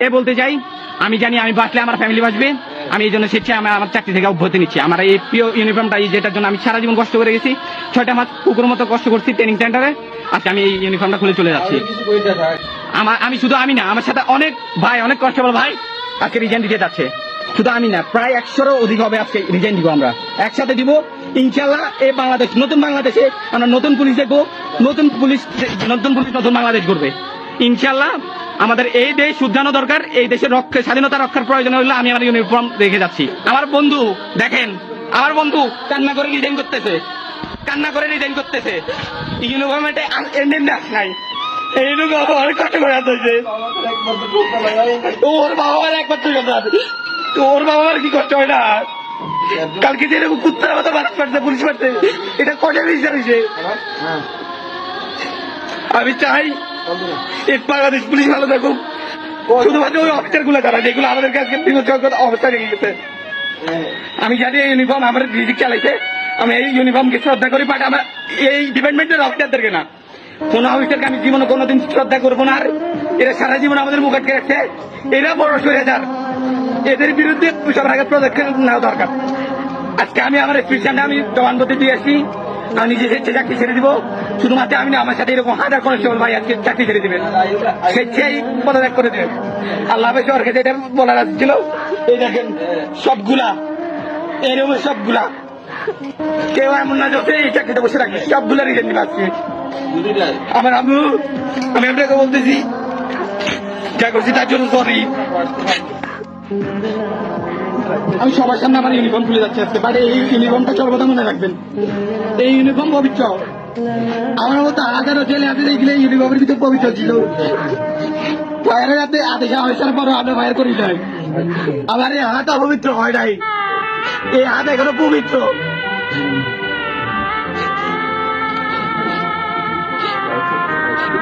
এ বলতে চাই আমি জানি আমি বাঁচলে আমার ফ্যামিলি বাঁচবে। আমি এই জন্য স্বেচ্ছায় আমি আমার চাকরি থেকে অব্যাহতি নিচ্ছি। আমার এই প্রিয় ইউনিফর্মটা এই যেটার জন্য আমি সারা জীবন কষ্ট করে গেছি ছয়টা মাস কুকুর মতো কষ্ট করছি ট্রেনিং সেন্টারে আজকে আমি এই ইউনিফর্মটা খুলে চলে যাচ্ছি। আমার আমি শুধু আমি না আমার সাথে অনেক ভাই অনেক কষ্ট কনস্টেবল ভাই আজকে রিজাইন দিতে যাচ্ছে। শুধু আমি না প্রায় একশোরও অধিক হবে আজকে রিজাইন দিব আমরা। একসাথে দিব ইনশাল্লাহ এই বাংলাদেশ নতুন বাংলাদেশে আমরা নতুন পুলিশ দেখব নতুন পুলিশ নতুন পুলিশ নতুন বাংলাদেশ করবে ইনশাল্লাহ আমাদের এই দেশ শুদ্ধানো দরকার, এই দেশের রক্ষা, স্বাধীনতা রক্ষার প্রয়োজন হলে আমি আমার ইউনিফর্ম রেখে যাচ্ছি। আমার বন্ধু, দেখেন, আমার বন্ধু কান্না করে রিজাইন করতেছে। কান্না করে রিজাইন করতেছে। নাই। ওর বাবা ওর বাবা কি কালকে যে পুলিশ এটা কটে বিচার আমি চাই এই বাংলাদেশ পুলিশ ভালো শুধুমাত্র ওই যারা, যেগুলো গেছে। আমি জানি এই ইউনিফর্ম আমার রিজিক চালাইছে। আমি এই ইউনিফর্মকে শ্রদ্ধা করি বাট আমার এই ডিপার্টমেন্টের অফিসারদেরকে না। কোন অফিসারকে আমি জীবনে কোনোদিন শ্রদ্ধা করব না, আর এরা সারা জীবন আমাদের মুখ আটকে রাখছে। এরা বড় সরেজার এদের বিরুদ্ধে সবার আগে পদক্ষেপ নেওয়া দরকার। আজকে আমি আমার স্পেশাল আমি জবানবন্দি দিয়ে আসি আমি নিজে স্বেচ্ছা চাকরি ছেড়ে দিব। শুধুমাত্র আমি না, আমার সাথে এরকম হাজার কনস্টেবল ভাই আজকে চাকরি ছেড়ে দিবেন। স্বেচ্ছাই পদত্যাগ করে দেবেন। আল্লাহ সরকার যেটা বলার ছিল, এই দেখেন, সবগুলা এরকম সবগুলা। কেউ এমন না যে এই চাকরিতে বসে রাখবে, সবগুলা রিজেন দিবে আজকে। আমার আম্মু, আমি আপনাকে বলতেছি, যা করছি তার জন্য সরি আমি সবার সামনে আমার ইউনিফর্ম খুলে যাচ্ছি আজকে বাট এই ইউনিফর্মটা সর্বদা মনে রাখবেন। এই ইউনিফর্ম পবিত্র। আমার মতো হাজারো ছেলে আছে দেখলে ইউনিফর্মের ভিতরে পবিত্র ছিল। ফায়ারের হাতে আদেশ হয়েছে পর আমি ফায়ার করি নাই। আমার এই হাত অপবিত্র হয় নাই। এই হাত এখনও পবিত্র।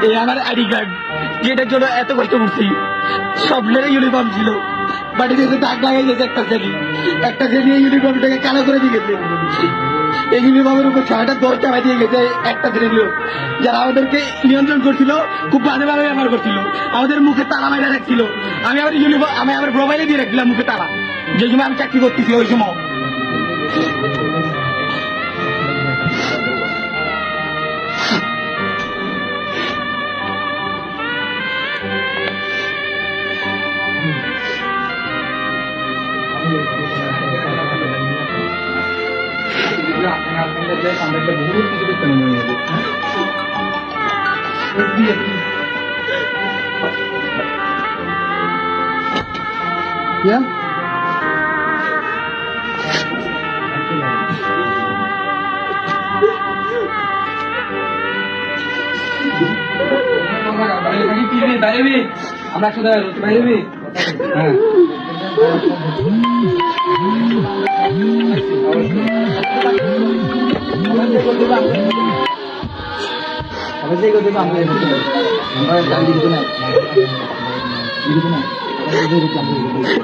এই আমার আইডি কার্ড, যেটার জন্য এত কষ্ট করছি। স্বপ্নের ইউনিফর্ম ছিল। বাড়িতে দাগ লাগাই গেছে একটা শ্রেণি একটা শ্রেণি ইউনিফর্মটাকে কালো করে দিয়ে গেছে। এই ইউনিফর্মের উপর ছয়টা দশ চাপাই দিয়ে গেছে, একটা শ্রেণি লোক যারা আমাদেরকে নিয়ন্ত্রণ করছিল, খুব বাজেভাবে ব্যবহার করছিল। আমাদের মুখে তালা মাইরা রাখছিল। আমি আমার ইউনিফর্ম আমি আমার মোবাইলে দিয়ে রাখছিলাম মুখে তালা। যে সময় আমি চাকরি করতেছি, ওই সময়। Yeah? আমরা শুধু বাইরে হ্যাঁ।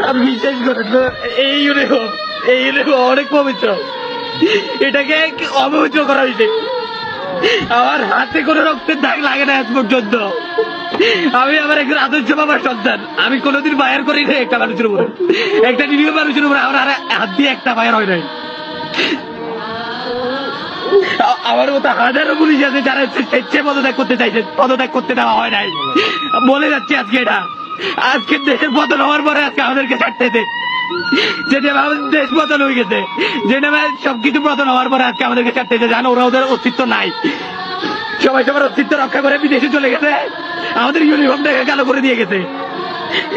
আর বিশ্বাস করেন না, এই ইউনিফর্ম এই ইউনিফর্ম অনেক পবিত্র। এটাকে অপবিত্র করা হয়েছে? আমার হাতে কোনো রক্তের দাগ লাগে না আজ পর্যন্ত। আমি আমার একজন আদর্শ বাবার সন্তান। আমি কোনোদিন বায়ার করি না একটা মানুষের উপরে। একটা নিরীহ মানুষের উপরে আমার আর হাত দিয়ে একটা বায়ার হয় নাই। আমার মতো হাজারো পুলিশ আছে যারা স্বেচ্ছায় পদত্যাগ করতে চাইছে, পদত্যাগ করতে দেওয়া হয় নাই। বলে যাচ্ছি আজকে এটা। আজকে দেশের পতন হওয়ার পরে আজকে আমাদেরকে ছাড়তেছে যেটা দেশ পতন হয়ে গেছে যেটা সবকিছু পতন হওয়ার পরে আজকে আমাদেরকে ছাড়তেছে জানো, ওরা ওদের অস্তিত্ব নাই। সবাই সবার অস্তিত্ব রক্ষা করে বিদেশে চলে গেছে। আমাদের ইউনিফর্ম ইউনিফর্মটাকে কালো করে দিয়ে গেছে।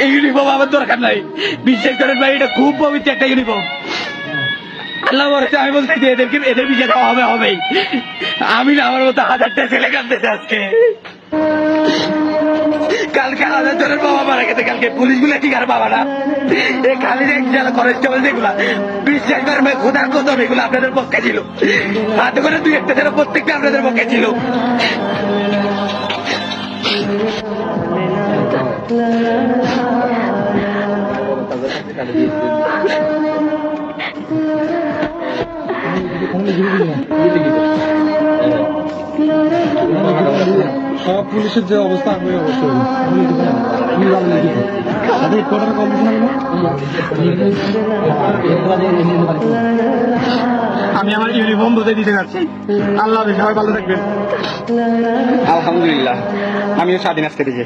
এই ইউনিফর্ম আমার দরকার নাই। বিশ্বাস করেন ভাই, এটা খুব পবিত্র একটা ইউনিফর্ম আল্লাহ বলছে আমি বলছি যে এদেরকে, এদের বিচার দেওয়া হবে, হবেই। আমি না, আমার মতো হাজারটা ছেলে কাঁদতেছে আজকে। কালকে হাজার জনের বাবা মারা গেছে, কালকে পুলিশগুলো ঠিক আর বাবা না? এই খালি এক জেলা কনস্টেবল যেগুলা বিশ্বাস করবে খোদার কদম, এগুলো আপনাদের পক্ষে ছিল। হাতে করে দুই একটা ছেলে প্রত্যেকটা আপনাদের পক্ষে ছিল। সব পুলিশের যে অবস্থা আমি অবস্থা হেডকোয়ার্টারে আমি আমার ইউনিফর্ম ধুতে দিতে যাচ্ছি। আল্লাহ সবাই ভালো থাকবেন। আলহামদুলিল্লাহ। আমিও স্বাধীন আজকে থেকে।